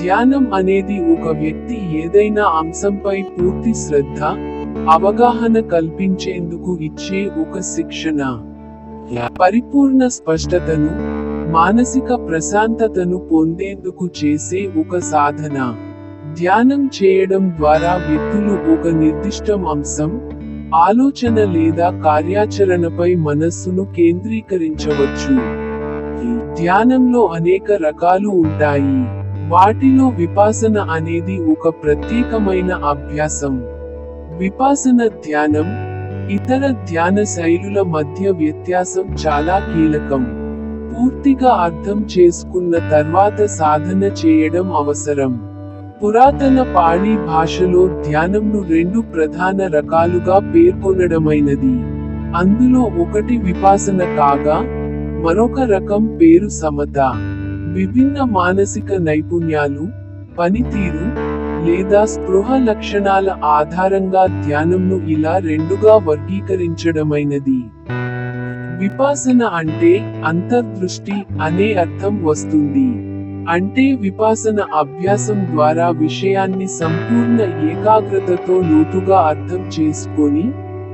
ధ్యానం అనేది ఒక వ్యక్తి ఏదైనా అంశంపై పూర్తి శ్రద్ధ అవగాహన కల్పించేందుకు ఇచ్చే ఒక శిక్షణ. పరిపూర్ణ స్పష్టతను మానసిక ప్రశాంతతను పొందేందుకు చేసే ఒక సాధన. ధ్యానం చేయడం ద్వారా వ్యక్తులు ఒక నిర్దిష్టం అంశం ఆలోచన లేదా కార్యాచరణపై మనస్సును కేంద్రీకరించవచ్చు. ధ్యానంలో అనేక రకాలు ఉంటాయి. వాటిలో విపాసన అనేది ఒక ప్రత్యేకమైన అభ్యాసం. విపాసన ధ్యానం ఇతర ధ్యాన శైలుల మధ్య వ్యత్యాసం చాలా కీలకం. పూర్తిగా అర్థం చేసుకున్న తర్వాత సాధన చేయడం అవసరం. పురాతన పాళీ భాషలో ధ్యానంను రెండు ప్రధాన రకాలుగా పేర్కొనడమైనది. అందులో ఒకటి విపాసన కాగా మరొక రకం పేరు సమత. విభిన్న మానసిక నైపుణ్యాలు పనితీరు లేదా స్పృహ లక్షణాల ఆధారంగా ధ్యానంను ఇలా రెండుగా వర్గీకరించడమైనది. విపాసన అంటే అంతర్దృష్టి అనే అర్థం వస్తుంది. అంటే విపాసన అభ్యాసం ద్వారా విషయాన్ని సంపూర్ణ ఏకాగ్రతతో లోతుగా అర్థం చేసుకొని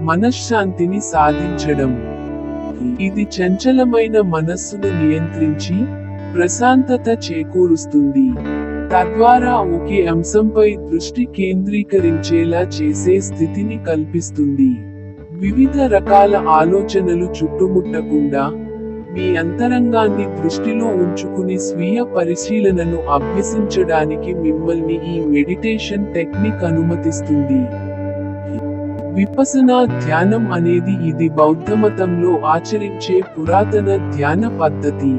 మనశ్శాంతిని సాధించడం. ఇది చంచలమైన మనస్సును నియంత్రించి ప్రశాంతత చేకూరుస్తుంది. తద్వారా ఒకే అంశంపై దృష్టి కేంద్రీకరించేలా చేసే స్థితిని కల్పిస్తుంది. వివిధ రకాల ఆలోచనలు చుట్టుముట్టకుండా మీ అంతరంగాన్ని దృష్టిలో ఉంచుకుని స్వీయ పరిశీలనను అభ్యసించడానికి మిమ్మల్ని ఈ మెడిటేషన్ టెక్నిక్ అనుమతిస్తుంది. విపసనా ధ్యానం అనేది ఇది బౌద్ధమతంలో ఆచరించే పురాతన ధ్యాన పద్ధతి.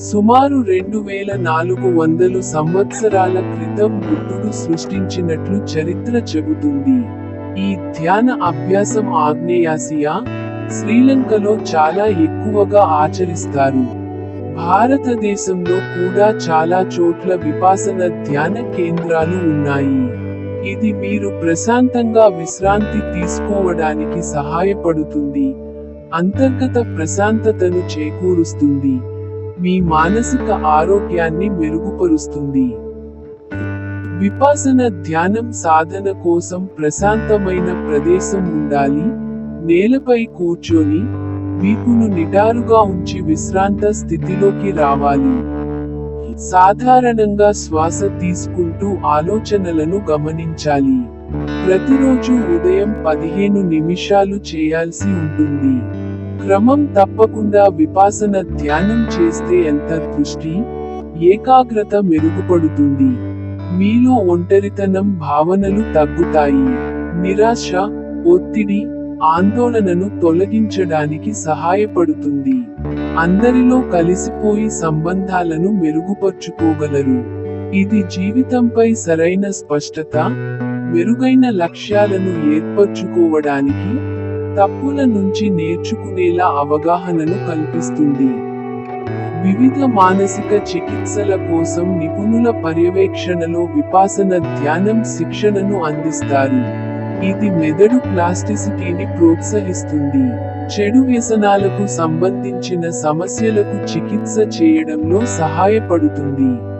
సుమారు రెండు వేల నాలుగు వందలు సంవత్సరాల క్రితం బుద్ధుడు సృష్టించినట్లు చరిత్ర చెబుతుంది. ఈ ధ్యాన అభ్యాసం ఆగ్నేయాసియా శ్రీలంకలో చాలా ఎక్కువగా ఆచరిస్తారు. భారతదేశంలో కూడా చాలా చోట్ల విపాసన ధ్యాన కేంద్రాలు ఉన్నాయి. ఇది మీరు ప్రశాంతంగా విశ్రాంతి తీసుకోవడానికి సహాయపడుతుంది. అంతర్గత ప్రశాంతతను చేకూరుస్తుంది. మీ మానసిక ఆరోగ్యాన్ని మెరుగుపరుస్తుంది. విపాసన ధ్యానం సాధన కోసం ప్రశాంతమైన ప్రదేశం ఉండాలి. నేలపై కూర్చొని వీపును నిటారుగా ఉంచి విశ్రాంత స్థితిలోకి రావాలి. సాధారణంగా శ్వాస తీసుకుంటూ ఆలోచనలను గమనించాలి. ప్రతిరోజు ఉదయం పదిహేను నిమిషాలు చేయాల్సి ఉంటుంది. క్రమం తప్పకుండా విపాసన ధ్యానం చేస్తే ఎంత దృష్టి ఏకాగ్రత మెరుగుపడుతుంది. మీలో ఒంటరితనం భావనలు తగ్గుతాయి. నిరాశ ఒత్తిడి ఆందోళనను తొలగించడానికి సహాయపడుతుంది. అందరిలో కలిసిపోయి సంబంధాలను మెరుగుపరుచుకోగలరు. ఇది జీవితంపై సరైన స్పష్టత మెరుగైన లక్ష్యాలను ఏర్పరచుకోవడానికి తప్పుల నుంచి నేర్చుకునేలా అవగాహనను కల్పిస్తుంది. వివిధ మానసిక చికిత్సల కోసం నిపుణుల పర్యవేక్షణలో విపాసన ధ్యానం శిక్షణను అందిస్తారు. ఇది మెదడు ప్లాస్టిసిటీని ప్రోత్సహిస్తుంది. చెడు వ్యసనాలకు సంబంధించిన సమస్యలకు చికిత్స చేయడంలో సహాయపడుతుంది.